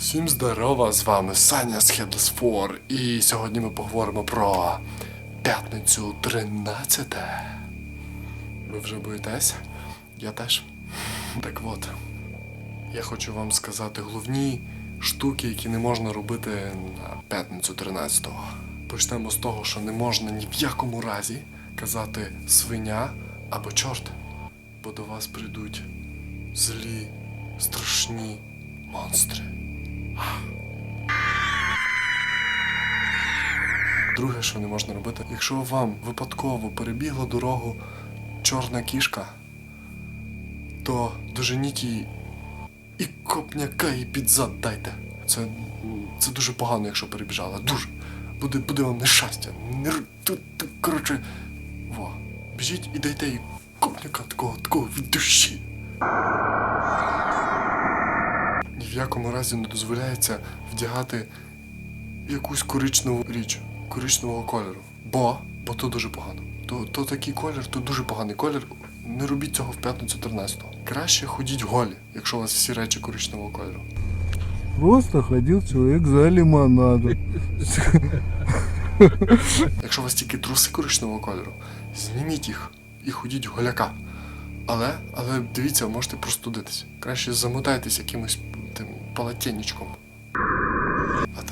Всім здорова, з вами Саня з Headless 4 і сьогодні ми поговоримо про п'ятницю 13. Ви вже боїтесь? Я теж. Так от, я хочу вам сказати головні штуки, які не можна робити на п'ятницю 13-го. Почнемо з того, що не можна ні в якому разі казати свиня або чорт, бо до вас прийдуть злі, страшні монстри. Друге, що не можна робити, якщо вам випадково перебігла дорогу чорна кішка, то доженіть її і копняка їй під зад дайте. Це, це дуже погано, якщо перебіжала. Дуже. Буде, буде вам нещастя. Не, коротше, во. Біжіть і дайте їй копняка такого, такого від душі. Ні в якому разі не дозволяється вдягати якусь коричневу річ, коричневого кольору. Бо, бо то дуже погано. То, то такий колір, то дуже поганий колір. Не робіть цього в п'ятницю 13-го. Краще ходіть голі, якщо у вас всі речі коричневого кольору. Просто ходил человек за лимонадом. Якщо у вас тільки труси коричневого кольору, зніміть їх і ходіть голяка. Але, але дивіться, можете простудитись. Краще замотайтесь якимось тим полотенничком.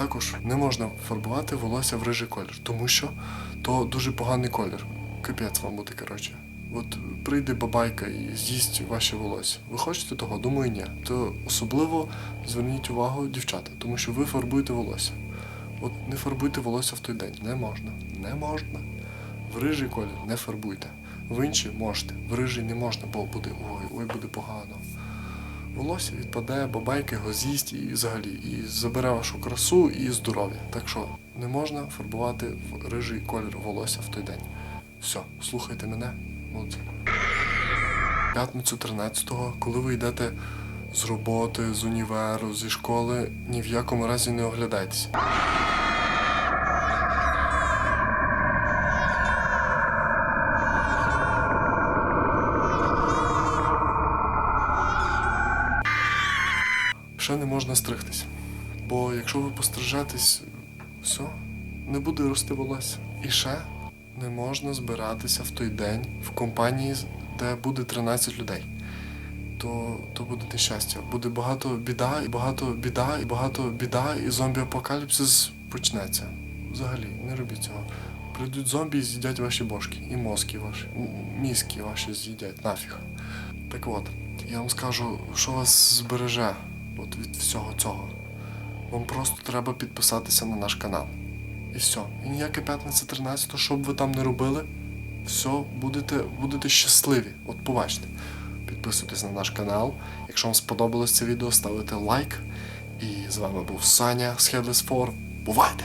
Також не можна фарбувати волосся в рижий колір, тому що то дуже поганий колір. Капець вам буде, коротше. От прийде бабайка і з'їсть ваше волосся. Ви хочете того? Думаю, ні. То особливо зверніть увагу дівчата, тому що ви фарбуєте волосся. От не фарбуйте волосся в той день. Не можна. Не можна. В рижий колір не фарбуйте. В інші можете. В рижий не можна, бо буде ой, ой, буде погано. Волосся відпаде, бабайка його з'їсть і взагалі і забере вашу красу і здоров'я. Так що не можна фарбувати в рижий колір волосся в той день. Все, слухайте мене, молодці. П'ятницю 13-го, коли ви йдете з роботи, з універу, зі школи, ні в якому разі не оглядайтеся. Ще не можна стригтись. Бо якщо ви пострижетесь, все, не буде рости волосся. І ще не можна збиратися в той день в компанії, де буде 13 людей. То, то буде нещастя. Буде багато біда, і багато біда, і багато біда, і зомбі-апокаліпсис почнеться. Взагалі, не робіть цього. Прийдуть зомбі і з'їдять ваші бошки, і мозки ваші, мізки ваші з'їдять нафіг. Так от, я вам скажу, що вас збереже от від всього цього. Вам просто треба підписатися на наш канал. І все. І ніяке п'ятниця 13, що б ви там не робили, все, будете, будете щасливі. От побачите. Підписуйтесь на наш канал. Якщо вам сподобалось це відео, ставите лайк. І з вами був Саня з Headless 4. Бувайте!